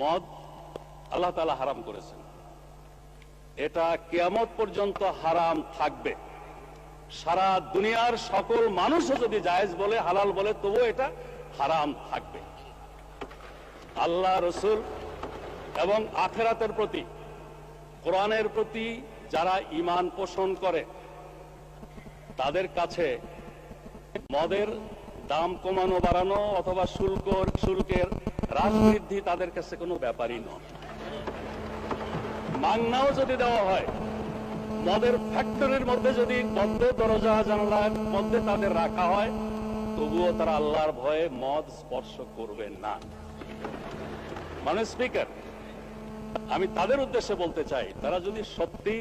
মদ আল্লাহ তালা হারাম করেছেন। এটা কেয়ামত পর্যন্ত হারাম থাকবে। সারা দুনিয়ার সকল মানুষও যদি জায়েজ বলে, হালাল বলে, তবুও এটা হারাম থাকবে। আল্লাহ রসুল এবং আখেরাতের প্রতি, কোরআনের প্রতি যারা ইমান পোষণ করে, তাদের কাছে মদের দাম কমানো, বাড়ানো অথবা শুল্ক, শুল্কের হ্রাস বৃদ্ধি তাদের কাছে কোনো ব্যাপারই নয়। মাংনাও যদি দেওয়া হয় মদের ফ্যাক্টরির মধ্যে যদি বদ্ধ দরজা জানালার মধ্যে তাদের রাখা হয়, তবুও তারা আল্লাহর ভয়ে মদ স্পর্শ করবে না। মানে স্পিকার আমি তাদের উদ্দেশ্যে বলতে চাই, তারা যদি সত্যি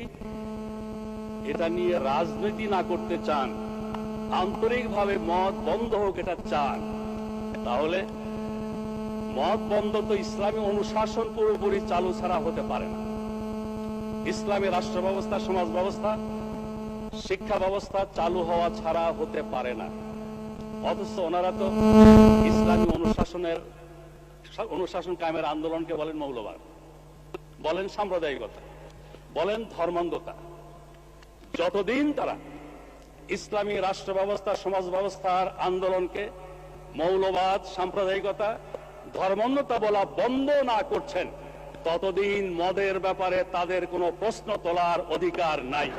এটা নিয়ে রাজনীতি না করতে চান, আন্তরিকভাবে মদ বন্ধ হোক এটা চান, তাহলে মদ বন্ধ তো ইসলামী অনুশাসন পুরোপুরি চালু ছাড়া হতে পারে না। ইসলামী রাষ্ট্র ব্যবস্থা সমাজ ব্যবস্থা, শিক্ষা ব্যবস্থা চালু হওয়া ছাড়া হতে পারে না। অথচ ওনারা তো ইসলামী অনুশাসনের, অনুশাসন কায়েমের আন্দোলনকে বলেন মৌলবাদ। বলেন সাম্প্রদায়িকতা। বলেন ধর্মান্ধতা। যতদিন তারা ইসলামী রাষ্ট্র ব্যবস্থা সমাজ ব্যবস্থার আন্দোলনকে মৌলবাদ, সাম্প্রদায়িকতা ধর্মান্ধতা বলা বন্ধ না করছেন, ততদিন মদের ব্যাপারে তাদের কোনো প্রশ্ন তোলার অধিকার নাই।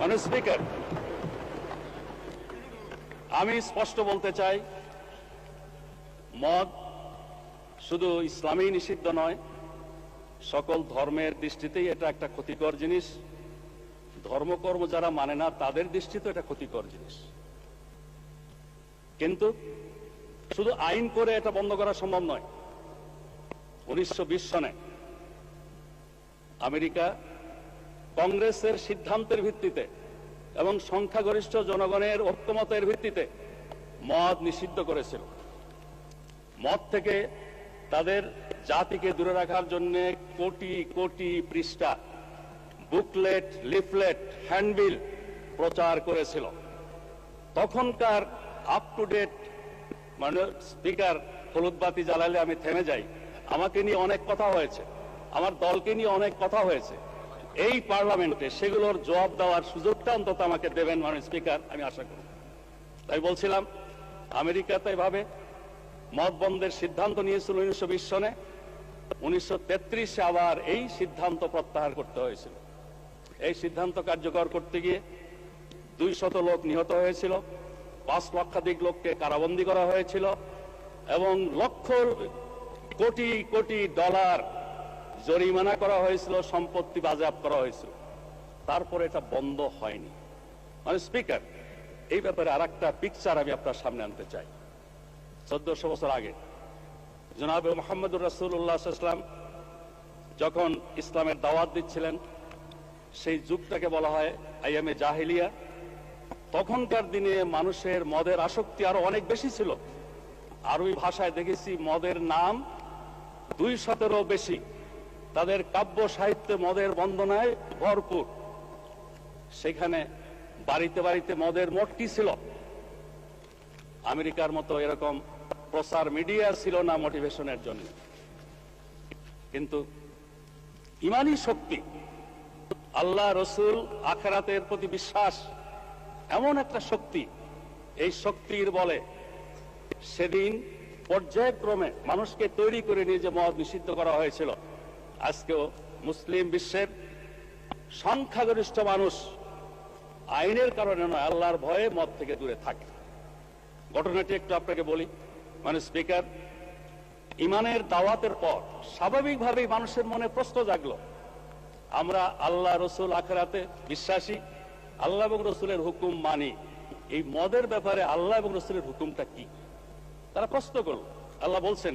মানে স্পিকার আমি স্পষ্ট বলতে চাই, মদ শুধু ইসলামী নিষিদ্ধ নয়, সকল ধর্মের দৃষ্টিতেই এটা একটা ক্ষতিকর জিনিস। ধর্মকর্ম যারা মানে না, তাদের দৃষ্টিতে এটা ক্ষতিকর জিনিস। কিন্তু শুধু আইন করে এটা বন্ধ করা সম্ভব নয়। উনিশশো সনে আমেরিকা কংগ্রেসের সিদ্ধান্তের ভিত্তিতে এবং সংখ্যাগরিষ্ঠ জনগণের ঐক্যমতের ভিত্তিতে মদ নিষিদ্ধ করেছিল। মদ থেকে তাদের জাতিকে দূরে রাখার জন্য কোটি কোটি পৃষ্ঠা, বুকলেট, লিফলেট, হ্যান্ডবিল প্রচার করেছিল। তখনকার আপ টু ডেট মানে স্পিকার হলুদ বাতি জ্বালালে আমি থেমে যাই। আমাকে নিয়ে অনেক কথা হয়েছে। আমার দলকে নিয়ে অনেক কথা হয়েছে। এই পার্লামেন্টে সেগুলোর জবাব দেওয়ার সুযোগটা অন্তত আমাকে দেবেন মানে স্পিকার, আমি আশা করি। তাই বলছিলাম, আমেরিকাতে এভাবে মদ বন্ধের সিদ্ধান্ত নিয়েছিল উনিশশো বিশ সনে। উনিশশো আবার এই সিদ্ধান্ত প্রত্যাহার করতে হয়েছিল। এই সিদ্ধান্ত কার্যকর করতে গিয়ে দুই শত লোক নিহত হয়েছিল। পাঁচ লক্ষাধিক লোককে কারাবন্দী করা হয়েছিল এবং লক্ষ কোটি কোটি ডলার জরিমানা করা হয়েছিল, সম্পত্তি বাজেয়াপ্ত করা হয়েছিল। তারপরে এটা বন্ধ হয়নি। মানে স্পিকার, এই ব্যাপারে আর একটা পিকচার আমি আপনার সামনে আনতে চাই। চোদ্দশো বছর আগে জনাব মোহাম্মদুর রাসুল্লাহাম যখন ইসলামের দাওয়াত দিচ্ছিলেন, সেই যুগটাকে বলা হয় আইএমএ জাহিলিয়া। তখনকার দিনে মানুষের মদের আসক্তি আরও অনেক বেশি ছিল। আরবি ভাষায় দেখেছি মদের নাম দুই শতেরও বেশি। তাদের কাব্য সাহিত্যে মদের বন্দনায় ভরপুর। সেখানে বাড়িতে বাড়িতে মদের মটকি ছিল। আমেরিকার মতো এরকম প্রচার মিডিয়া ছিল না মোটিভেশনের জন্য। কিন্তু ইমানই শক্তি। আল্লাহ রসুল আখেরাতের প্রতি বিশ্বাস এমন একটা শক্তি, এই শক্তির বলে সেদিন পর্যায়ক্রমে মানুষকে তৈরি করে নিয়ে যে মদ নিষিদ্ধ করা হয়েছিল, আজকেও মুসলিম বিশ্বের সংখ্যাগরিষ্ঠ মানুষ আইনের কারণে নয়, আল্লাহর ভয়ে মদ থেকে দূরে থাকে। ঘটনাটি একটু আপনাকে বলি মানে স্পিকার, ইমানের দাওয়াতের পর স্বাভাবিকভাবেই মানুষের মনে প্রশ্ন জাগলো, আমরা আল্লাহ রসুল আখরাতে বিশ্বাসী আল্লাহ এবং রসুলের হুকুম মানি। এই মদের ব্যাপারে আল্লাহ এবং রসুলের হুকুমটা কি? তারা প্রশ্ন করল। আল্লাহ বলছেন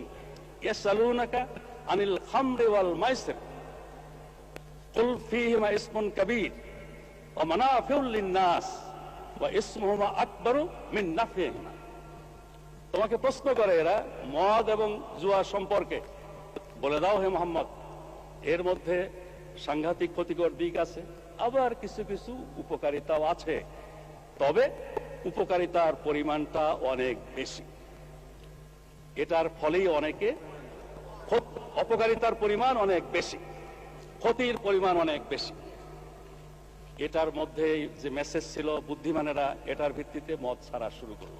আনিল খামরি মাইসির। ইসমুন কাবীর ওয়া মানাফিউল লিন-নাস ওয়া ইসমুহুমা আকবারু মিন নাফিহিমা তোমাকে প্রশ্ন করে এরা মদ এবং জুয়া সম্পর্কে। বলে দাও হে মোহাম্মদ, এর মধ্যে সাংঘাতিক ক্ষতিকর দিক আছে। আবার কিছু কিছু উপকারিতাও আছে, তবে উপকারিতার পরিমাণটা অনেক বেশি। এটার ফলেই অনেকে অপকারিতার পরিমাণ অনেক বেশি, ক্ষতির পরিমাণ অনেক বেশি। এটার মধ্যে যে মেসেজ ছিল, বুদ্ধিমানেরা এটার ভিত্তিতে মদ ছাড়া শুরু করল।